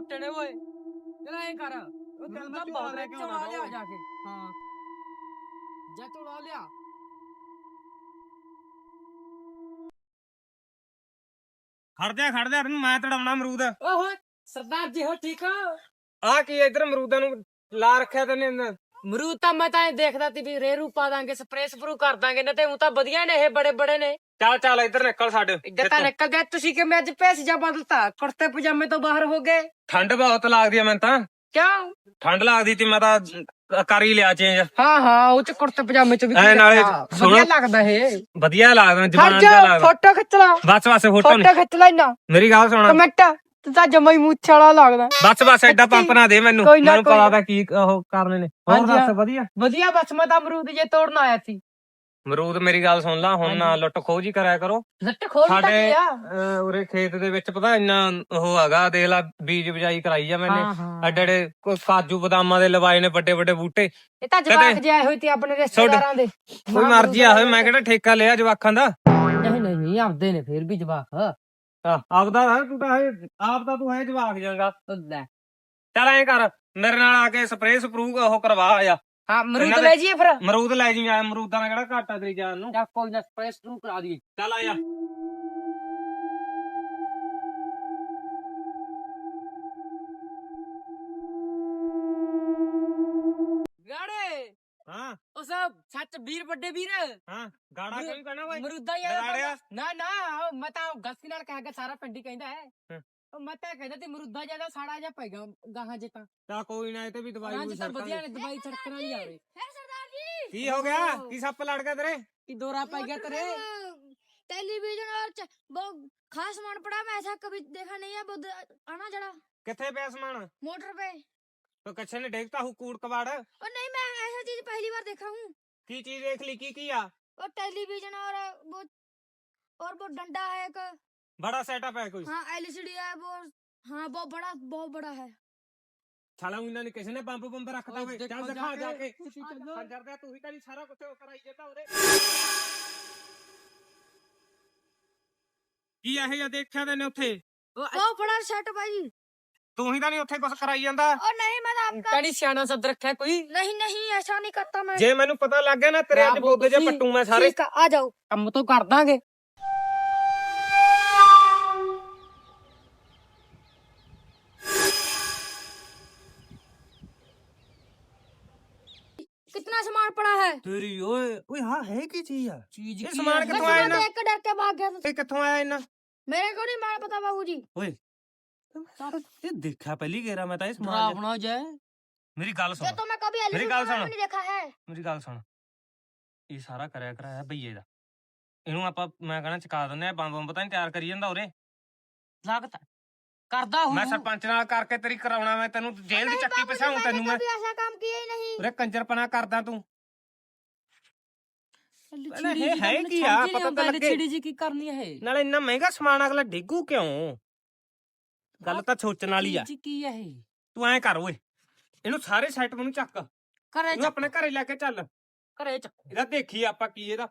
ਮੋਟੇ ਨੇ ਓਏ। ਜਰਾ ਐ ਕਰ ਉਹ ਮੈਂ ਤੈਨੂੰ ਤਾਂ ਝੋਲਾ ਬਹੁਤ ਲੈ ਕੇ ਆਉਣਾ ਲਿਆ। ਜਾ ਕੇ। ਹਾਂ। ਜਾ ਝੋਲਾ ਲਿਆ। ਖੜ ਜਾ ਖੜ ਜਾ ਤੈਨੂੰ ਮੈਂ ਤੜਾਉਣਾ ਅਮਰੂਦ। ਓਏ ਸਰਦਾਰ ਜੀ ਹੋ ਠੀਕ ਹੋ? ਆ ਕੀ ਇਧਰ ਅਮਰੂਦਾਂ ਨੂੰ ਲਾ ਰੱਖਿਆ ਤੈਨੇ? ਇਹਨਾਂ? ਮਰੂਦ ਤਾਂ ਮੈਂ ਤਾਂ ਐਂ ਦੇਖਦਾ ਤੀ ਵੀ ਰੇਰੂ ਪਾ ਦਾਂਗੇ ਸਪਰੇਅ ਸਪਰੂ ਕਰ ਦਾਂਗੇ ਨਾ ਤੇ ਉਹ ਤਾਂ ਵਧੀਆ ਨੇ ਇਹ ਬੜੇ ਬੜੇ ਨੇ। ਚੱਲ ਚੱਲ ਇੱਧਰ ਨਿਕਲ ਸਾਡੇ ਇੱਧਰ ਤਾਂ ਨਿਕਲ ਗਏ ਤੁਸੀਂ ਕਿ ਮੈਂ ਅੱਜ ਭੇਸ ਜਾ ਬਦਲਤਾ? ਕੁੜਤੇ ਪਜਾਮੇ ਤੋਂ ਬਾਹਰ ਹੋ ਗਏ। ਠੰਡ ਬਹੁਤ ਲੱਗਦੀ ਆ ਮੈਨੂੰ ਤਾਂ। ਕਿਉਂ? ਠੰਡ ਲੱਗਦੀ ਤੇ ਮੈਂ ਤਾਂ ਕਰ ਹੀ ਲਿਆ ਚੇਂਜ ਹਾਂ ਹਾਂ ਉਹ ਚ ਕੁੜਤੇ ਪਜਾਮੇ ਚ ਵੀ ਐ ਕੀ ਨਾਲੇ। ਵਧੀਆ ਲੱਗਦਾ ਇਹ। ਵਧੀਆ ਲੱਗਦਾ ਜਵਾਨ ਜਾ ਲੱਗਦਾ। ਫੋਟੋ ਖਿੱਚ ਲਾ। ਬਸ ਬਸ ਫੋਟੋ ਫੋਟੋ ਖਿੱਚ ਲੈ ਨਾ ਮੇਰੀ ਗੱਲ ਸੁਣ। ਕਮੈਂਟ ਤੂੰ ਤਾਂ ਜਮਾ ਹੀ ਮੁੱਛ ਵਾਲਾ ਲੱਗਦਾ। ਬਸ ਬਸ ਐਡਾ ਪੰਪ ਨਾ ਦੇ ਮੈਨੂੰ। ਮੈਨੂੰ ਪਤਾ। ਤਾਂ ਕੀ ਉਹ ਕਰਨੇ ਨੇ। ਹੋਰ ਦੱਸ। ਵਧੀਆ? ਵਧੀਆ ਬਸ ਮੈਂ ਤਾਂ ਅਮਰੂਦ ਜੇ ਤੋੜਨ ਆਇਆ ਸੀ। ਅਮਰੂਦ ਮੇਰੀ ਗੱਲ ਸੁਣ ਲਾ ਹੁਣ ਨਾ। ਲੁੱਟ ਖੋਜ ਹੀ ਕਰਿਆ ਕਰੋ। ਲੱਟ ਖੋਲ ਤਾਂ ਸਾਡੇ ਗਿਆ ਅਹ, ਉਰੇ ਖੇਤ ਦੇ ਵਿੱਚ ਪਤਾ ਇੰਨਾ ਉਹ ਹੈਗਾ ਦੇਖ ਲਾ ਬੀਜ ਬਜਾਈ ਕਰਾਈ ਆ ਮੈਨੇ। ਹਾਂ ਹਾਂ। ਐਡੇ ਐਡੇ ਕੋਈ ਕਾਜੂ ਬਦਾਮਾਂ ਦੇ ਲਵਾਏ ਨੇ ਵੱਡੇ ਵੱਡੇ ਬੂਟੇ। ਇਹ ਤਾਂ ਜਵਾਕ ਜਿਹਾ ਹੋਈ ਤੇ ਆਪਣੇ ਰਿਸ਼ਤੇਦਾਰਾਂ ਦੇ। ਕੋਈ ਮਰਜ਼ੀ ਆ ਹੋਵੇ ਮੈਂ ਕਿਹੜਾ ਠੇਕਾ ਲਿਆ ਜਵਾਖਾਂ ਦਾ? ਨਹੀਂ ਨਹੀਂ ਆਪਦੇ ਨੇ ਫੇਰ ਵੀ ਜਵਾਕ। ਆਹ, ਆਪਦਾ ਨਾ ਤੂੰ ਤਾਂ ਇਹ ਆਪ ਤਾਂ ਤੂੰ ਹੈ ਜਵਾਕ ਜਾਂਗਾ। ਲੈ। ਚੱਲ ਐਂ ਕਰ ਮੇਰੇ ਨਾਲ ਆ ਕੇ ਸਪਰੇਅ ਸਪਰੂ ਉਹ ਕਰਵਾ ਆ। ਹਾਂ ਅਮਰੂਦ ਇਹਨਾਂ ਦੇ- ਲੈ ਜੀਏ ਫਿਰ। ਅਮਰੂਦ ਲੈ ਜੀ ਆ ਅਮਰੂਦਾਂ ਦਾ ਕਿਹੜਾ ਘਾਟਾ ਤੇਰੀ ਜਾਨ ਨੂੰ? ਜਾਂ ਕੋਈ ਨਾ ਸਪਰੇਅ ਸ਼ੁਰੂ ਕਰਾ ਦਈਏ। ਚੱਲ ਆ ਜਾ। ਗਾੜੇ! ਹਾਂ। ਉਹ ਸਭ ਸੱਚ ਵੀਰ ਵੱਡੇ ਵੀਰ। ਹਾਂ ਗਾੜਾ ਅਮਰੂ- ਕਿਉਂ ਕਹਿਣਾ ਓਏ? ਅਮਰੂਦਾ ਹੀ ਲਗਾੜਿਆ? ਨਾ ਨਾ ਉਹ ਮੈਂ ਤਾਂ ਗਲਤੀ ਨਾਲ ਕਹਿ ਕੇ ਸਾਰਾ ਪਿੰਡ ਹੀ ਕਹਿੰਦਾ ਹੈ। ਹਾਂ। ਉਹ ਮੈਂ ਤਾਂ ਕਹਿੰਦਾ ਤੇ ਮਰੂਦਾ ਜਿਆਦਾ ਸਾੜਾ ਜਿਹਾ ਪੈਗਾ ਗਾਹਾਂ ਜੇ ਤਾਂ ਤਾਂ ਕੋਈ ਨਾ ਇਹ ਤੇ ਵੀ ਦਵਾਈ ਗਾਹਾਂ ਹੋਈ ਜੇ ਤਾਂ ਵਧੀਆ ਨੇ ਦਵਾਈ ਛੜਕਣ ਵਾਲੀ ਆਵੇ ਕੀ ਹੋ ਗਿਆ ਕੀ ਸੱਪ ਲੜ ਗਿਆ ਤੇਰੇ ਕੀ ਦੋਰਾ ਪੈ ਗਿਆ ਤੇਰੇ टेलीविजन और च- वो खास सामान पड़ा मैं ऐसा कभी देखा नहीं है बहुत आना जरा ਕਿੱਥੇ ਪਿਆ ਸਮਾਨ मोटर पे ਤੋ ਕੱਛੇ ਨੇ ਡੇਗਤਾ ਹੂ ਕੂੜ ਕਵਾੜ और नहीं मैं ऐसा चीज पहली बार देखा हूँ ਕੀ ਚੀਜ਼ ਦੇਖ ਲਈ ਕੀ ਕੀ ਆ और टेलीविजन और वो और वो डंडा है एक ਬੜਾ ਸੈਟਅਪ ਹੈ ਕੋਈ हाँ एलसीडी है वो हाँ वो बड़ा बहुत बड़ा है ਸਾਲਾ ਉਹਨਾਂ ਨੇ ਕਿਸੇ ਨੇ ਬੰਬ ਬੰਬ ਰੱਖਦਾ ਹੋਵੇ ਚੱਲ ਦਿਖਾ ਜਾ ਕੇ ਤੁਸੀਂ ਚੱਲੋ ਖੰਜਰ ਦਾ ਤੂੰ ਹੀ ਤਾਂ ਨੀ ਸਾਰਾ ਕੁਝ ਕਰਾਈ ਜਾਂਦਾ ਉਹਦੇ ਕੀ ਇਹ ਜਾਂ ਦੇਖਿਆ ਤੈਨੇ ਉੱਥੇ बहुत बड़ा सेट भाई ਤੂੰ ਹੀ ਤਾਂ ਨਹੀਂ ਉੱਥੇ ਕੁਝ ਕਰਾਈ ਜਾਂਦਾ और नहीं मैं तो आपका ਕਿਹੜੀ ਸਿਆਣਾ ਸੱਦ ਰੱਖਿਆ ਕੋਈ नहीं नहीं ऐसा नहीं करता मैं ਜੇ ਮੈਨੂੰ ਪਤਾ ਲੱਗ ਗਿਆ ਨਾ ਤੇਰੇ ਅੱਜ ਬਰਾਬਰ ਬੋਦੇ ਜੇ ਤੁਸੀਂ- ਪੱਟੂ ਮੈਂ ਸਾਰੇ ठीक है आ जाओ ਕੰਮ ਤੋਂ ਕਰ ਦਾਂਗੇ कितना सामान पड़ा है ਤੇਰੀ ਓਏ ਓਏ ਹਾਂ ਹੈ ਕੀ ਚੀਜ਼ ਆ ਚੀਜ਼ ਇਹ ਕੀ ਸਮਾਨ ਹੈ? ਕਿੱਥੋਂ मैं आया सुबह ना? देख के डर के भाग गया था ਇਹ ਕਿੱਥੋਂ ਆਇਆ ਇਹਨਾਂ मेरे को नहीं मार पता बाबूजी ਓਏ ਇਹ ਦੇਖਿਆ ਪਹਿਲੀ ਗੇਰਾ ਮੈਂ ਤਾਂ ਇਹ ਸਮਾਨ ਡਰਾਵਣਾ ਜੈ ਮੇਰੀ ਗੱਲ ये ਸੁਣ तो मैं कभी मेरी एलसीडी गाल में सुनो। नहीं देखा है ਮੇਰੀ ਗੱਲ ਸੁਣ ਇਹ ਸਾਰਾ ਕਰਿਆ ਕਰਾਇਆ ਭਈਏ ਦਾ ਇਹਨੂੰ ਆਪਾਂ ਮੈਂ ਕਹਣਾ ਚਕਾ ਦਿੰਦੇ ਆ ਬੰਬ ਬੰਬ ਤਾਂ ਨਹੀਂ ਤਿਆਰ ਕਰੀ ਜਾਂਦਾ ਉਰੇ ਲੱਗਦਾ ਕਰਦਾ ਹੂੰ। ਮੈਂ ਸਰਪੰਚ ਨਾਲ ਕਰਕੇ ਤੇਰੀ ਕਰਾਉਣਾ ਮੈਂ ਤੈਨੂੰ ਜੇਲ੍ਹ ਦੀ ਚੱਕੀ ਪਸਾਉਂ ਤੈਨੂੰ ਮੈਂ। ਐਸਾ ਕੰਮ ਕੀਆ ਹੀ ਨਹੀਂ? ਉਰੇ ਕੰਜਰਪਨਾ ਕਰਦਾ ਤੂੰ। ਇਹ ਹੈ ਕੀ ਆ? ਪਤਾ ਤਾਂ ਲੱਗੇ। ਛੇੜੀ ਜੀ ਕੀ ਕਰਨੀ ਇਹ। ਨਾਲੇ ਇੰਨਾ ਮਹਿੰਗਾ ਸਮਾਨ ਅਗਲਾ ਡੇਗੂ ਕਿਉਂ? ਗੱਲ ਤਾਂ ਸੋਚਣ ਵਾਲੀ ਆ। ਕੀ ਇਹ? ਤੂੰ ਐਂ ਕਰ ਓਏ ਇਹਨੂੰ ਸਾਰੇ ਸੈਟ ਮੈਨੂੰ ਚੱਕ। ਘਰੇ ਚੱਕ- ਆਪਣੇ ਘਰੇ ਲੈ ਕੇ ਚੱਲ। ਘਰੇ ਚੱਕ। ਇਹਦਾ ਦੇਖੀ ਆਪਾਂ ਕੀ ਇਹਦਾ।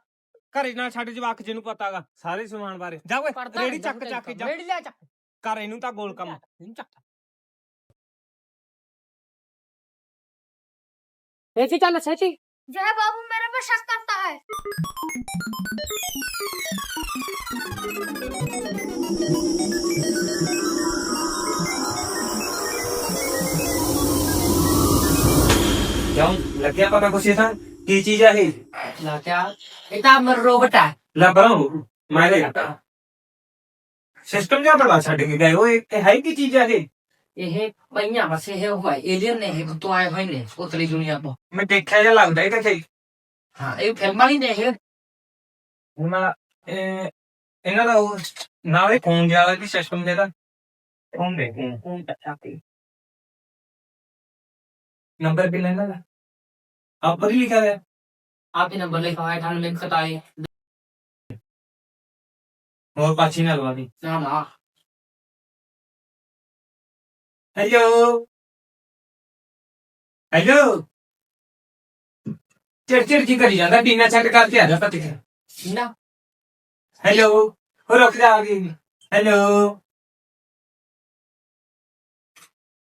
ਘਰੇ ਨਾਲ ਛੱਡ ਜਵਾਕ ਜਿਹਨੂੰ ਪਤਾਗਾ ਸਾਰੇ ਸਮਾਨ ਬਾਰੇ। ਜਾ ਓਏ ਰੇੜੀ ਚੱਕ ਚੱਕ ਕੇ ਜਾ। ਰੇੜੀ ਲੈ ਚੱਕ। ਕਰ ਇਹਨੂੰ ਤਾਂ ਗੋਲ ਕੰਮ ਇਹਨੂੰ ਚੱਕ ਛੇਤੀ ਚੱਲ ਛੇਤੀ जो है बाबू मेरे पे शक करता है ਕਿਉਂ ਲੱਗਿਆ ਪਤਾ ਕੁਛ ਇਹਦਾ ਕੀ ਚੀਜ਼ ਆ ਇਹ ਲਾ ਕਿਆ ਇਹ ਤਾਂ ਅਮਰ ਰੋਬਟ ਹੈ ਲੈ ਬਰਾਂ ਮੈਂ ਦੇ ਸਿਸਟਮ ਜਿਹਾ ਬੜਾ ਛੱਡ ਕੇ ਗਏ ਓਏ ਇਹ ਹੈ ਕੀ ਚੀਜ਼ ਆ ਇਹ ਇਹ ਪਈਆਂ ਬਸ ਇਹ ਹੋਇਆ ਏਲੀਅਨ ਨੇ ਇਹ ਤੋਂ ਆਏ ਹੋਏ ਨੇ ਉਤਲੀ ਦੁਨੀਆ ਤੋਂ ਮੈਂ ਦੇਖਿਆ ਜਿਹਾ ਲੱਗਦਾ ਇਹ ਤਾਂ ਸਹੀ ਹਾਂ ਇਹ ਫਿਲਮਾਂ ਹੀ ਨੇ ਇਹ ਹੁਣ ਮੈਂ ਇਹ ਇਹਨਾਂ ਦਾ ਉਹ ਨਾਲੇ ਫੋਨ ਜਿਆਦਾ ਦੀ ਸਿਸਟਮ ਜਿਹੜਾ ਫੋਨ ਦੇ ਫੋਨ ਕੌਣ ਟੱਚਾਤੀ ਨੰਬਰ ਵੀ ਲੈਣਾ ਦਾ ਆਪ ਹੀ ਲਿਖਿਆ ਹੈ आपके नंबर लिखा हुआ है थाने लिंक बताए ਹੋਰ ਪਾਛੀ ਨਾ ਲਵਾ ਦੀ। ਨਾ ਨਾ। ਹੈਲੋ ਹੈਲੋ ਚਿਰ ਚਿਰ ਕੀ ਕਰੀ ਜਾਂਦਾ ਟੀਨਾ ਛੱਡ ਕਰਕੇ ਆ ਜਾ ਪਤੀ ਨਾ ਹੈਲੋ ਹੋ ਰੁਕ ਜਾ ਆ ਗਈ। ਹੈਲੋ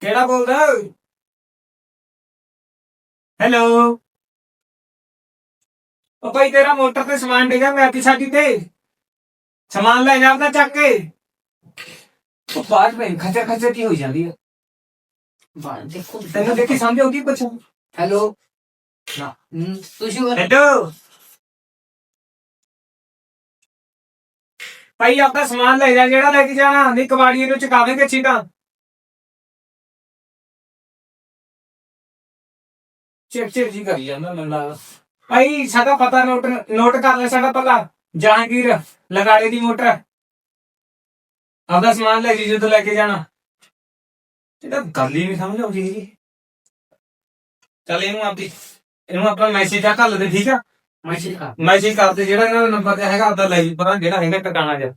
ਕਿਹੜਾ ਬੋਲਦਾ ਹੈਲੋ ਉਹ ਭਾਈ ਤੇਰਾ ਮੋਟਰ ਤੇ ਸਮਾਨ ਡੇਗਾ ਮੈਂ ਆਪੀ ਸਾਡੀ ਤੇ। ਸਮਾਨ ਲੈ ਜਾ ਚੱਕ ਕੇ। ਉਹ ਬਾਅਦ ਵਿੱਚ ਖਚਰ ਖਚਰ ਕੀ ਹੋਈ ਜਾਂਦੀ ਹੈ ਬਾਹਰ ਦੇਖੋ ਤੈਨੂੰ ਦੇਖੀ ਸਮਝ ਆਉਂਦੀ ਕੁਛ ਹੈਲੋ। ਨਾ। ਤੁਸੀਂ ਬੋਲੋ। ਹੈਲੋ ਭਾਈ ਆਪਦਾ ਸਮਾਨ ਲੈ ਜਾ ਜਿਹੜਾ ਲੈ ਕੇ ਜਾਣਾ। ਨਹੀਂ ਕਬਾੜੀ ਨੂੰ ਚੁਕਾਵੇਂਗੇ ਛੀਟਾਂ ਚਿਰ ਚਿਰ ਜੀ ਕਰੀ ਜਾਂਦਾ ਮੈਨੂੰ ਲੱਗਦਾ ਭਾਈ ਸਾਡਾ ਪਤਾ ਨੋਟ ਨੋਟ ਕਰ ਲੈ ਸਾਡਾ ਪੱਲਾ। ਜਹਾਂਗੀਰ ਲਗਾੜੇ ਦੀ ਮੋਟਰ। ਆਪਦਾ ਸਮਾਨ ਲੈ ਜੀ ਜਦੋਂ ਲੈ ਕੇ ਜਾਣਾ। ਇਹਦਾ ਗੱਲ ਹੀ ਨਹੀਂ ਸਮਝ ਆਉਂਦੀ ਜੀ ਚੱਲ ਇਹਨੂੰ ਆਪਦੀ ਇਹਨੂੰ ਆਪਣਾ ਮੈਸੇਜ ਆ ਘੱਲ ਦੇ ਠੀਕ ਆ? ਮੈਸੇਜ ਕਰ। ਮੈਸੇਜ ਕਰਦੇ ਜਿਹੜਾ ਇਹਨਾਂ ਦਾ ਨੰਬਰ ਤੇ ਹੈਗਾ ਆਪਦਾ ਲੈ ਜੀ ਪਤਾ ਜਿਹੜਾ ਹੈਗਾ ਟਿਕਾਣਾ ਜਿਹਾ।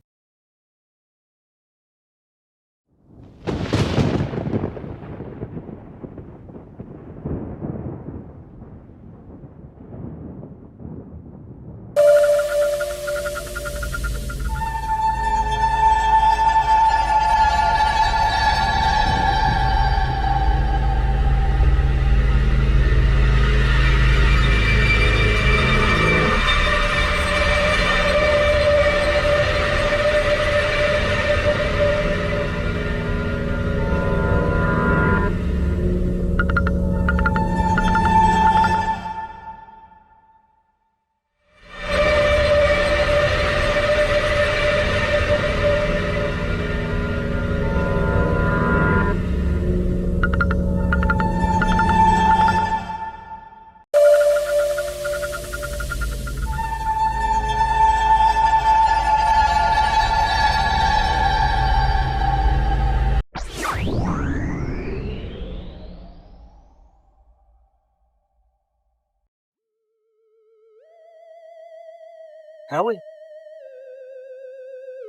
ਹੈ ਓਏ।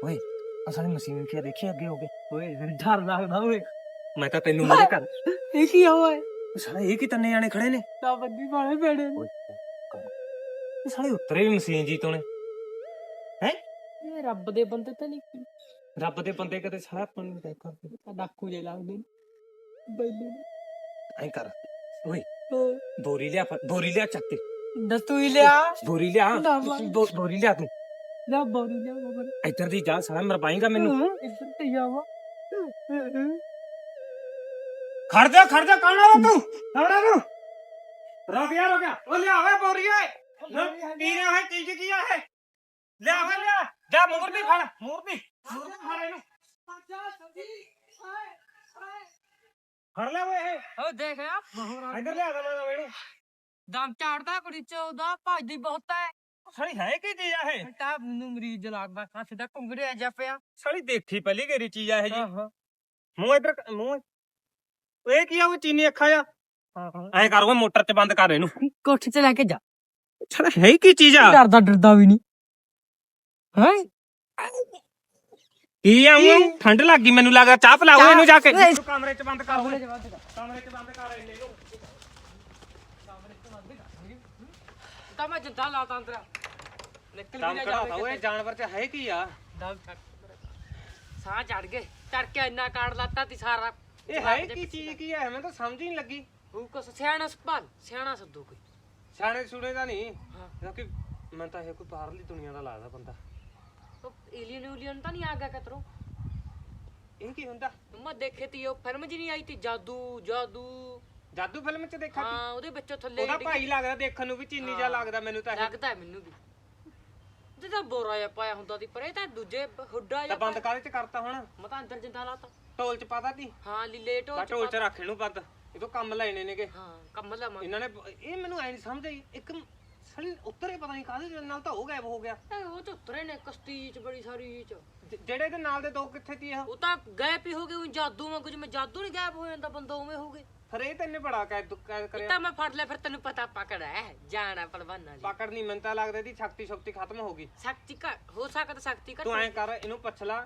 ਓਏ ਅਸਾਂ ਮਸ਼ੀਨ ਕੀ ਦੇਖੀ ਅੱਗੇ ਹੋ ਗਏ ਓਏ ਡਰ ਲੱਗਦਾ ਓਏ। ਮੈਂ ਤਾਂ ਤੈਨੂੰ ਮੇਰੇ ਘਰ ਇਹ ਕੀ ਹੋਇਆ ਸਾਲੇ ਇਹ ਕੀ ਤੰਨੇ ਜਾਣੇ ਖੜੇ ਨੇ? ਤਾਂ ਬੰਦੀ ਵਾਲੇ ਬੇੜੇ ਓਏ ਇਹ ਸਾਲੇ ਉਤਰੇ ਵੀ ਮਸ਼ੀਨ ਜੀ ਤੋਂ ਨੇ। ਇਹ ਰੱਬ ਦੇ ਬੰਦੇ ਤਾਂ ਨਹੀਂ ਰੱਬ ਦੇ ਬੰਦੇ ਕਦੇ ਸਾਲਾ ਆਪਾਂ ਨੂੰ ਦੇਖ ਕਰਦੇ ਤਾਂ ਡਾਕੂ ਜੇ ਲੱਗਦੇ ਨੇ। ਬੈਲੀ ਐਂ ਕਰ। ਓਏ ਬੋਰੀ ਲਿਆ ਬੋਰੀ ਲਿਆ ਚੱਕ ਕੇ ਦਸਤੂ ਹੀ ਲਿਆ। ਬੋਰੀ ਲਿਆ। ਨਾ ਬਾ- ਬੋ- ਬੋਰੀ ਲਿਆ ਤੂੰ। ਨਾ ਬੋਰੀ ਲਿਆ ਬਾਬਾ ਇੱਧਰ ਦੀ ਜਾ ਸਾਲਾ ਮਰਵਾਏਗਾ ਮੈਨੂੰ। ਇੱਧਰ ਤੇ ਜਾਵਾ ਖੜ ਜਾ ਖੜ ਜਾ ਕੌਣ ਆ ਤੂੰ? ਕੌਣ ਆ ਤੂੰ ਰੁਕ ਜਾ ਰੁਕ ਜਾ ਉਹ ਲਿਆ ਓਏ ਬੋਰੀ ਓਏ। ਕੀ ਰਿਹਾ ਹੈ ਚੀਜ਼ ਕੀ ਆ ਇਹ? ਲਿਆ ਓਏ ਲਿਆ। ਜਾ ਮੂਰਤੀ ਫੜ ਮੂਰਤੀ ਮੂਰਤੀ ਫੜ ਇਹਨੂੰ। ਫੜ ਲੈ ਓਏ ਇਹ। ਹੋ ਦੇਖਿਆ ਇੱਧਰ ਲਿਆ ਨਾ ਮੈਨੂੰ ਦਮ ਝਾੜਦਾ ਕੁੜੀ ਚ ਉਹਦਾ ਭੱਜਦੀ ਬਹੁਤ ਹੈ ਸਾਲੀ ਹੈ ਕੀ ਚੀਜ਼ ਆ ਇਹ? ਤਾਂ ਮੈਨੂੰ ਮਰੀਜ਼ ਲੱਗਦਾ ਹੱਥ ਦਾ ਘੁੰਗੜਿਆ ਜਾ ਪਿਆ। ਸਾਲੀ ਦੇਖੀ ਪਹਿਲੀ ਗੇਰੀ ਚੀਜ਼ ਆ ਇਹ ਜੀ। ਆਹੋ। ਮੂੰਹ ਇੱਧਰ ਮੂੰਹ ਓਏ ਕੀ ਆ ਉਹ ਚੀਨੀ ਅੱਖਾਂ ਆ? ਐਂ ਕਰ ਓਏ ਮੋਟਰ ਤੇ ਬੰਦ ਕਰ ਇਹਨੂੰ। ਕੋਠੇ ਤੇ ਲੈ ਕੇ ਜਾ। ਸਾਲਾ ਹੈ ਕੀ ਚੀਜ਼ ਆ? ਡਰਦਾ ਡਰਦਾ ਵੀ ਨਹੀਂ। ਹੈ? ਕੀ ਆ ਉਹ ਠੰਡ ਲੱਗ ਗਈ ਮੈਨੂੰ ਲੱਗਾ ਚਾਹ ਪਿਲਾਓ ਇਹਨੂੰ ਜਾ ਕੇ। ਕਮਰੇ 'ਚ ਬੰਦ ਕਰ ਕਮਰੇ 'ਚ ਬੰਦ ਕਰ। ਇਹਨੇ। ਨੂੰ ਤਾਂ ਮੈਂ ਜਿੰਦਾ ਲਾਤਾ ਅੰਦਰ। ਨਿਕਲ ਵੀ ਨਾ ਜਾਵੇ ਓਏ ਜਾਨਵਰ 'ਚ ਹੈ ਕੀ ਆ? ਦਮ ਛੱਡ ਸਾਹ ਚੜ ਗਏ। ਚੜ ਕੇ ਇੰਨਾ ਕਾੜ ਲਾਤਾ ਤੀ ਸਾਰਾ। ਇਹ ਹੈ ਕੀ ਚੀਜ਼ ਕੀ ਹੈ ਮੈਨੂੰ ਤਾਂ ਸਮਝ ਹੀ ਨਹੀਂ ਲੱਗੀ। ਉਹ ਕੋ ਸਿਆਣਾ ਸਪਾਲ ਸਿਆਣਾ ਸੱਦੂ ਕੋਈ। ਸਿਆਣੇ ਸੁਣੇ ਦਾ ਨਹੀਂ। ਹਾਂ। ਕਿਉਂਕਿ ਮੈਨੂੰ ਤਾਂ ਇਹ ਕੋਈ ਬਾਹਰਲੀ ਦੁਨੀਆ ਦਾ ਲੱਗਦਾ ਬੰਦਾ। ਉਹ ਏਲੀਅਨ ਉਲੀਅਨ ਤਾਂ ਨਹੀਂ ਆ ਗਿਆ ਕਤਰੋ ਇਹ ਕੀ ਹੁੰਦਾ? ਮੈਂ ਦੇਖੇ ਤੀ ਉਹ ਫਿਲਮ ਜੀ ਨਹੀਂ ਆਈ ਤੀ ਜਾਦੂ ਜਾਦੂ। ਜਾਦੂ ਫਿਲਮ 'ਚ ਦੇਖਾ ਹਾਂ ਉਹਦੇ ਵਿੱਚੋਂ ਥੱਲੇ ਉਹਦਾ ਡਿੱਗ- ਭਾਈ ਲੱਗਦਾ ਦੇਖਣ ਨੂੰ ਵੀ ਚੀਨੀ ਜਿਹਾ ਹਾਂ। ਲੱਗਦਾ ਮੈਨੂੰ ਤਾਂ ਇਹ। ਲੱਗਦਾ ਹੈ ਮੈਨੂੰ ਵੀ। ਤਾਂ ਬੋਰਾ ਜਿਹਾ ਪਾਇਆ ਹੁੰਦਾ ਦੀ ਪਰ ਇਹ ਤਾਂ ਦੂਜੇ ਹੁੱਡਾ ਤਾਂ ਜਿਹਾ ਬੰਦ ਕਾਹਦੇ 'ਚ ਕਰਤਾ ਹੁਣ? ਮੈਂ ਤਾਂ ਅੰਦਰ ਜਿੰਦਾ ਲਾਤਾ। ਢੋਲ 'ਚ ਪਾਤਾ ਤੀ ਹਾਂ ਲੀਲੇ ਢੋਲ ਬਾ ਚ ਢੋਲ 'ਚ ਰੱਖ ਇਹਨੂੰ ਬੰਦ। ਇਹ ਤੋਂ ਕੰਮ ਲੈਣੇ ਨੇਗੇ। ਹਾਂ ਕੰਮ ਲਾਵਾਂ। ਇਹਨਾਂ ਨੇ ਇਹ ਮੈਨੂੰ ਐ ਨਹੀਂ ਸਮਝ ਆਈ। ਇੱਕ ਸਾਲੀ ਉੱਤਰੇ ਪਤਾ ਨਹੀਂ ਕਾਹਦੇ ਨਾਲ ਤਾਂ ਉਹ ਗਾਇਬ ਹੋ ਗਿਆ। ਇਹ ਉਹ ਚ ਉਤਰੇ ਨੇ ਕਸ਼ਤੀ ਚ ਬੜੀ ਸਾਰੀ ਚ। ਜ- ਜਿਹੜੇ ਇਹਦੇ ਨਾਲ ਦੇ ਦੋ ਕਿੱਥੇ ਤੀ ਇਹ? ਉਹ ਤਾਂ ਗਾਇਬ ਹੀ ਹੋ ਗਏ ਉਹ ਜਾਦੂ ਵਾਂਗੂ। ਜਿਵੇਂ ਜਾਦੂ ਨਹੀਂ ਗਾਇਬ ਹੋ ਜਾਂਦਾ ਬੰਦਾ ਉਵੇਂ ਹੋ ਗਏ। ਫਿਰ ਇਹ ਤੈਨੇ ਬੜਾ ਕੈਦ ਕੈਦ ਇਹ ਕਰਿਆ ਤਾਂ ਮੈਂ ਫੜ ਲਿਆ ਫਿਰ ਤੈਨੂੰ ਪਤਾ ਪਕੜਾ ਹੈ ਜਾਣਾ ਪਹਿਲਵਾਨਾਂ ਦੀ ਪਕੜ ਨਹੀਂ ਮੈਨੂੰ ਤਾਂ ਲੱਗਦਾ ਇਹਦੀ ਸ਼ਕਤੀ ਸ਼ਕਤੀ ਖਤਮ ਹੋ ਗਈ। ਸ਼ਕਤੀ ਘੱਟ ਹੋ ਸਕਦਾ ਸ਼ਕਤੀ ਘੱਟ ਤੂੰ ਐਂ ਕਰ ਇਹਨੂੰ ਪੁੱਛ ਲਾ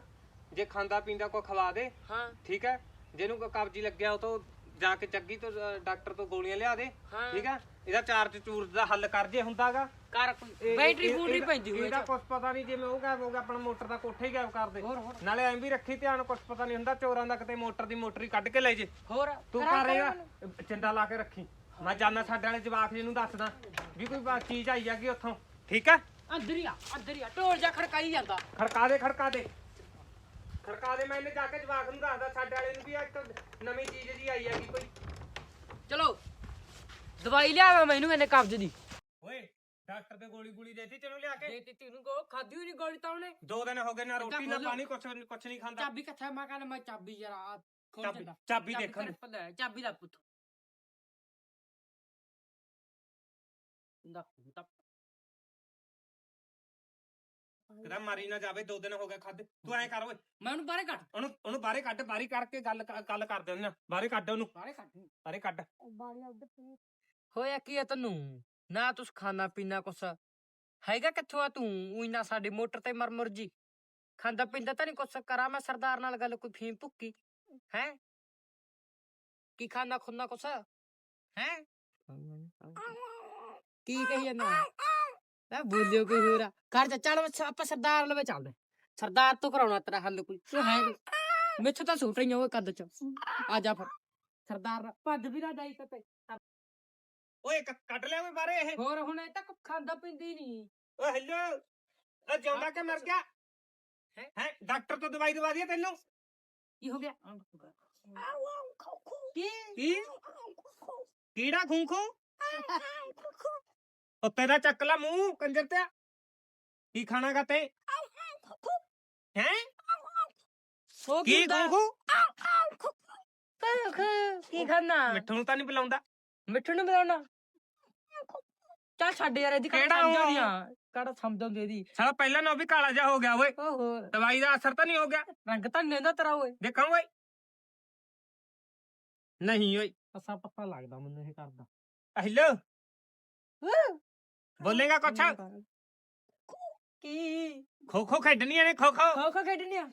ਜੇ ਖਾਂਦਾ ਪੀਂਦਾ ਕੋ ਖਵਾ ਦੇ ਹਾਂ। ਠੀਕ ਹੈ? ਜਿਹਨੂੰ ਕੋਈ ਕਬਜੀ ਲੱਗਿਆ ਉਹ ਤੋਂ ਜਾ ਕੇ ਜੱਗੀ ਤੋਂ ਡਾਕਟਰ ਤੋਂ ਗੋਲੀਆਂ ਲਿਆ ਦੇ ਹਾਂ। ਠੀਕ ਆ? ਇਹਦਾ ਚਾਰਜ ਚੂਰਜ ਦਾ ਹੱਲ ਕਰ ਜੇ ਹੁੰਦਾਗਾ। ਕਰ ਕੋਈ ਬੈਟਰੀ ਬੂਟਰੀ ਪੈਂਦੀ ਹੋਈ ਇਹਦਾ ਕੁਝ ਪਤਾ ਨਹੀਂ ਜਿਵੇਂ ਉਹ ਗਾਇਬ ਹੋ ਗਿਆ ਆਪਣਾ ਮੋਟਰ ਦਾ ਕੋਠਾ ਹੀ ਗਾਇਬ ਕਰ ਦੇ। ਨਾਲੇ ਐਂ ਵੀ ਰੱਖੀ ਧਿਆਨ ਕੁਝ ਪਤਾ ਨਹੀਂ ਹੁੰਦਾ ਚੋਰਾਂ ਦਾ ਕਿਤੇ ਮੋਟਰ ਦੀ ਮੋਟਰ ਕੱਢ ਕੇ ਲੈ ਜੇ। ਹੋਰ ਤੂੰ ਕਰ ਰਹੇਗਾ ਚਿੰਦਾ ਲਾ ਕੇ ਰੱਖੀ। ਮੈਂ ਜਾਣਾ ਸਾਡੇ ਵਾਲੇ ਜਵਾਕ ਜੀ ਨੂੰ ਦੱਸਦਾ ਵੀ ਕੋਈ ਬਾ- ਚੀਜ਼ ਆਈ ਜਾਗੀ ਉੱਥੋਂ। ਠੀਕ ਆ? ਅੰਦਰ ਹੀ ਆ ਅੰਦਰ ਹੀ ਆ। ਢੋਲ ਜਾ ਖੜਕਾਈ ਜਾਂਦਾ। ਖੜਕਾ ਦੇ ਖੜਕਾ ਦੇ। ਖੜਕਾ ਦੇ ਮੈਂ ਇਹਨੇ ਜਾ ਕੇ ਜਵਾਕ ਨੂੰ ਦੱਸਦਾ ਸਾਡੇ ਵਾਲੇ ਨੂੰ ਵੀ ਆਹ ਇੱਕ ਨਵੀਂ ਚੀਜ਼ ਜੀ ਆਈ ਹੈਗੀ ਕੋਈ ਚਲੋ ਦਵਾਈ ਲਿਆਵਾਂ ਮੈਨੂੰ ਇਹਨੇ ਕਬਜ਼ ਦੀ। ਓਏ ਡਾਕਟਰ ਤੇ ਗੋਲੀ ਗੋਲੀ ਦੇਤੀ ਚਲੋ ਲਿਆ ਕੇ? ਦੇ ਦਿੱਤੀ ਨੂੰ ਕੋ ਖਾਦੀ ਹੋਈ ਨਹੀਂ ਗੋਲੀ ਤਾਂ ਉਹਨੇ? ਦੋ ਦਿਨ ਹੋ ਗਏ ਨਾ ਰੋਟੀ ਨਾ। ਪਾਣੀ ਕੁਛ ਕੁਛ ਨਹੀਂ ਖਾਂਦਾ। ਚਾਬੀ ਕਿੱਥੇ ਮੈਂ ਕਹਿੰਦਾ ਮੈਂ ਚਾਬੀ ਜਰਾ ਖੋਲ ਚਾਬੀ- ਦਿੰਦਾ। ਚਾਬੀ ਦੇਖਣ। ਚਾਬੀ ਦਾ ਪੁੱਤ। ਦਾ ਦਾ ਕਿਦਾ ਮਾਰੀ ਨਾ ਜਾਵੇ ਦੋ ਦਿਨ ਹੋ ਗਏ ਖਾਦੇ ਤੂੰ ਐਂ ਕਰ ਓਏ। ਮੈਂ ਉਹਨੂੰ ਬਾਹਰ ਕੱਢ। ਉਹਨੂੰ ਉਹਨੂੰ ਬਾਹਰੇ ਕੱਢ ਬਾਹਰੀ ਕਰਕੇ ਗੱਲ ਗੱਲ ਕਰਦੇ ਹੁੰਦੇ ਆ। ਬਾਹਰੇ ਕੱਢ ਉਹਨੂੰ। ਬਾਹਰ ਕੱਢ। ਬਾਹਰੇ ਕੱਢ। ਹੋਇਆ ਕੀ ਹੈ ਤੈਨੂੰ? ਨਾ ਤੂੰ ਖਾਣਾ ਪੀਣਾ ਕੁਛ। ਹੈਗਾ ਕਿੱਥੋਂ ਆ ਤੂੰ? ਉਹੀ ਨਾ ਸਾਡੀ ਮੋਟਰ ਤੇ ਮਰ ਮੁਰ ਜੀ। ਖਾਂਦਾ ਪੀਂਦਾ ਤਾਂ ਨਹੀਂ ਕੁਛ। ਕਰਾਂ ਮੈਂ ਸਰਦਾਰ ਨਾਲ ਗੱਲ ਕੋਈ ਫੀਮ ਭੁੱਕੀ। ਹੈ? ਕੀ ਖਾਣਾ ਖੁੰਨਾ ਕੁਛ? ਹੈ? ਕੀ ਕਹੀ ਜਾਂਦਾ? ਮੈਂ ਬੋਲਿਓ ਕੋਈ ਹੋਰ ਆ। ਘਰ ਜਾ ਚੱਲ ਆਪਾਂ ਸਰਦਾਰ ਲਵੇ ਚੱਲਦੇ। ਸਰਦਾਰ ਤੋਂ ਕਰਾਉਣਾ ਤੇਰਾ ਹੱਲ ਕੋਈ ਤੂੰ ਹੈ ਨੀ। ਮੈਥੋਂ ਤਾਂ ਸੂਟ ਰਹੀਆਂ ਉਹ ਕੱਦ ਚ। ਆ ਜਾ ਫਿਰ। ਸਰਦਾਰ ਭੱਜ ਵੀ ਨਾ ਜਾਈ ਤੇ ਓਏ ਕ- ਕੱਢ ਲਿਆ ਓਏ ਬਾਹਰੇ ਇਹ। ਹੋਰ ਹੁਣ ਇਹ ਤੱਕ ਖਾਂਦਾ ਪਿੰਦੀ ਨਹੀਂ ਓ ਹੈਲੋ। ਉਹ ਜਿਉਂਦਾ ਕਿ ਮਰ ਗਿਆ? ਹੈ ਹੈ ਡਾਕਟਰ ਤੋਂ ਦਵਾਈ ਦਵਾ ਦਿਆ ਤੈਨੂੰ। ਕੀ ਹੋ ਗਿਆ? ਕੀ? ਕੀ? ਕੀੜਾ ਖੂੰਖੂ ਉਹ ਤੇਰਾ ਚੱਕ ਲਾ ਮੂੰਹ ਕੰਜਰ ਤੇ ਕੀ ਖਾਣਾਗਾ ਤੇ ਹੈ? ਹੋ ਕੀ ਹੁੰਦਾ? ਖੂੰਖੂ? ਕੀ ਖਾਣਾ ਮਿੱਠੂ ਨੂੰ ਤਾਂ ਨਹੀਂ ਬੁਲਾਉਂਦਾ ਮਿੱਠੂ ਨੂੰ ਮਿਲਾਉਣਾ ਚੱਲ ਛੱਡ ਯਾਰ ਇਹਦੀ ਕਿਹੜਾ ਕਿਹੜਾ ਉਹ? ਸਮਝਾਉਂਦੀ ਆ। ਕਿਹੜਾ ਸਮਝਾਉਂਦੀ ਇਹਦੀ? ਸਾਲਾ ਪਹਿਲਾਂ ਨਾ ਵੀ ਕਾਲਾ ਜਿਹਾ ਹੋ ਗਿਆ ਓਏ। ਓਹੋ। ਦਵਾਈ ਦਾ ਅਸਰ ਤਾਂ ਨਹੀਂ ਹੋ ਗਿਆ। ਰੰਗ ਤਾਂ ਨੇਂਦਾ ਤੇਰਾ ਓਏ। ਦੇਖਾਂ ਓਏ। ਨਹੀਂ ਓਏ। ਅਸਾ ਪਤਾ ਲੱਗਦਾ ਮੈਨੂੰ ਇਹ ਕਰਦਾ ਹੈਲੋ ਬੋਲੇਗਾ ਕੁਛ? ਕੀ? ਖੋ ਖੋ ਖੇਡਣੀਆਂ ਨੇ ਖੋ ਖੋ ਖੋ ਖੋ ਖੇਡਣੀ ਆ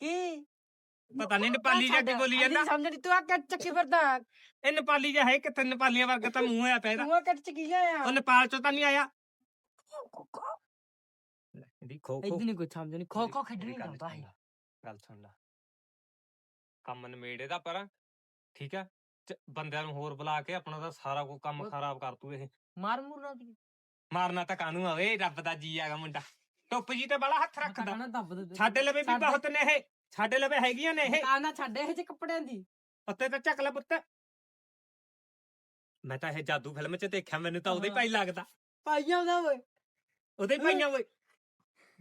ਕੀ ਪਤਾ ਨਹੀਂ ਨੇਪਾਲੀ ਜਾ ਕੇ ਬੋਲੀ ਜਾਂਦਾ। ਸਮਝ ਨਹੀਂ ਤੂੰ ਆ ਕੱਟ ਚੱਕੀ ਫਿਰਦਾ? ਇਹ ਨੇਪਾਲੀ ਜਿਹਾ ਹੈ ਕਿਤੇ ਨੇਪਾਲੀਆਂ ਵਰਗਾ ਤਾਂ ਮੂੰਹ ਹੋਇਆ ਪਿਆ ਇਹਦਾ। ਤੂੰ ਆ ਕੱਟ ਚੱਕੀ ਲਿਆ ਉਹ ਨੇਪਾਲ ਚੋਂ ਤਾਂ ਨਹੀਂ ਆਇਆ। ਇਹਦੀ ਖੋ ਇਦਾਂ ਨਹੀਂ ਕੋਈ ਸਮਝ ਨਹੀਂ ਖੋ ਖੋ ਖੇਡਣੀ ਸੁਣ ਹੈ ਗੱਲ ਸੁਣ ਲਾ। ਕੰਮ ਨਵੇੜੇ ਦਾ ਪਰ ਠੀਕ ਆ? ਚ- ਬੰਦਿਆਂ ਨੂੰ ਹੋਰ ਬੁਲਾ ਕੇ ਆਪਣਾ ਤਾਂ ਸਾਰਾ ਕੋ ਕੰਮ ਖਰਾਬ ਕਰ ਤੂੰ ਇਹ। ਮਾਰ ਮੂਰ ਨਾ ਦੀ ਮਾਰਨਾ ਤਾਂ ਕਾਨੂੰ ਆਵੇ ਰੱਬ ਦਾ ਜੀ ਆਗਾ ਮੁੰਡਾ। ਟੁੱਪ ਜੀ ਤੇ ਬੜਾ ਹੱਥ ਰੱਖਦਾ। ਦੱਬ ਦੇ ਸਾਡੇ ਲਵੇ ਵੀ ਸਾਡੇ- ਬਹੁਤ ਨੇ ਇਹ ਸਾਡੇ ਲਵੇ ਹੈਗੀਆਂ ਨੇ ਇਹ। ਤਾਂ ਨਾ ਛੱਡੇ ਇਹ ਜੇ ਕੱਪੜਿਆਂ ਦੀ। ਉੱਤੇ ਤਾਂ ਚੱਕ ਲੈ ਪੁੱਤ। ਮੈਂ ਤਾਂ ਇਹ ਜਾਦੂ ਫਿਲਮ 'ਚ ਦੇਖਿਆ ਮੈਨੂੰ ਤਾਂ ਉਹਦੇ ਹਾਂ। ਭਾਈ ਲੱਗਦਾ। ਪਾਈ ਆਉਂਦਾ ਓਏ। ਉਹਦੇ ਹੀ? ਪਾਈਆਂ ਓਏ।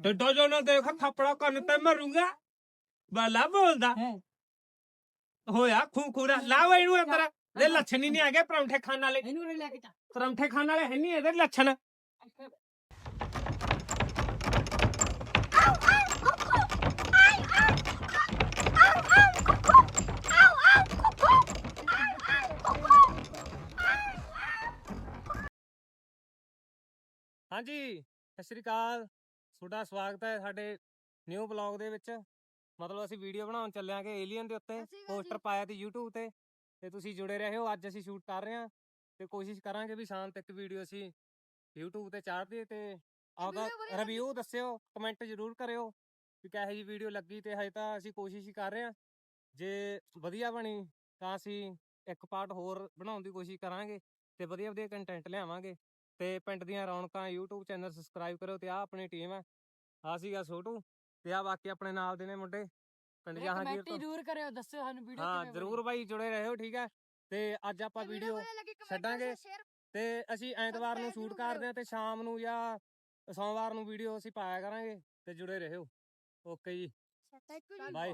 ਡੱਡੋ ਜੋ ਨਾ ਦੇਖ ਥੱਪੜਾ ਕੰਨ ਤੇ ਮਰੂੰਗਾ। ਬਾਲਾ ਬੋਲਦਾ। ਹੈਂ। ਹੋਇਆ ਖੂਖੂਰਾ ਲਾ ਓਏ ਇਹਨੂੰ ਅੰਦਰ ਦੇ ਲੱਛਣ ਹੀ ਨਹੀਂ ਹੈਗੇ ਪਰੌਂਠੇ ਖਾਣ ਵਾਲੇ ਇਹਨੂੰ ਉਰੇ ਲੈ ਕੇ ਜਾ ਪਰੌਂਠੇ ਖਾਣ ਵਾਲੇ ਹੈ ਨਹੀਂ ਇਹਦੇ ਲੱਛਣ ਹਾਂਜੀ ਸਤਿ ਸ਼੍ਰੀ ਅਕਾਲ ਤੁਹਾਡਾ ਸਵਾਗਤ ਹੈ ਸਾਡੇ ਨਿਊ ਬਲੌਗ ਦੇ ਵਿੱਚ ਮਤਲਬ ਅਸੀਂ ਵੀਡੀਓ ਬਣਾਉਣ ਚੱਲੇ ਆਂਗੇ ਏਲੀਅਨ ਦੇ ਉੱਤੇ ਪੋਸਟਰ। ਪਾਇਆ ਤੇ YouTube ਤੇ ਤੇ ਤੁਸੀਂ ਜੁੜੇ ਰਹੇ ਹੋ ਅੱਜ ਅਸੀਂ ਸ਼ੂਟ ਕਰ ਰਹੇ ਹਾਂ ਤੇ ਕੋਸ਼ਿਸ਼ ਕਰਾਂਗੇ ਵੀ ਸ਼ਾਮ ਤੱਕ ਵੀਡੀਓ ਅਸੀਂ YouTube ਤੇ ਚਾੜ ਦਈਏ ਤੇ ਆਪਦਾ video ਵਧੀਆ ਲੱਗੀ। ਰਿਵਿਊ ਦੱਸਿਓ ਕਮੈਂਟ ਜ਼ਰੂਰ ਕਰਿਓ ਵੀ ਕਿਹੋ ਜਿਹੀ ਵੀਡੀਓ ਲੱਗੀ ਤੇ ਹਜੇ ਤਾਂ ਅਸੀਂ ਕੋਸ਼ਿਸ਼ ਹੀ ਕਰ ਰਹੇ ਹਾਂ ਜੇ ਵਧੀਆ ਬਣੀ ਤਾਂ ਅਸੀਂ ਇੱਕ ਪਾਰਟ ਹੋਰ ਬਣਾਉਣ ਦੀ ਕੋਸ਼ਿਸ਼ ਕਰਾਂਗੇ ਤੇ ਵਧੀਆ ਵਧੀਆ ਕੰਟੈਂਟ ਲਿਆਵਾਂਗੇ ਤੇ ਪਿੰਡ ਦੀਆਂ ਰੌਣਕਾਂ YouTube ਚੈਨਲ ਸਬਸਕ੍ਰਾਈਬ ਕਰੋ ਤੇ ਆ ਆਪਣੀ ਟੀਮ ਹੈ ਆ ਸੀਗਾ ਛੋਟੂ ਤੇ ਆ ਬਾਕੀ ਆਪਣੇ ਨਾਲ ਦੇ ਨੇ ਮੁੰਡੇ ਪਿੰਡ ਜਹਾਂਗੀਰ ਕਮੈਂਟ ਤੋਂ। ਜ਼ਰੂਰ ਕਰਿਓ ਦੱਸਿਓ ਸਾਨੂੰ ਵੀਡੀਓ ਹਾਂ ਜਰੂਰ ਬਾਈ ਜੁੜੇ ਰਹੋ ਠੀਕ ਹੈ? ਤੇ ਅੱਜ ਆਪਾਂ ਵੀਡੀਓ ਛੱਡਾਂਗੇ। ਤੇ ਅਸੀਂ ਐਤਵਾਰ ਨੂੰ ਸ਼ੂਟ ਕਰਦੇ ਆ ਤੇ ਸ਼ਾਮ ਨੂੰ ਜਾਂ ਸੋਮਵਾਰ ਨੂੰ ਵੀਡੀਓ ਅਸੀਂ ਪਾਇਆ ਕਰਾਂਗੇ ਤੇ ਜੁੜੇ ਰਹੋ। ਓਕੇ ਜੀ। ਬਾਏ।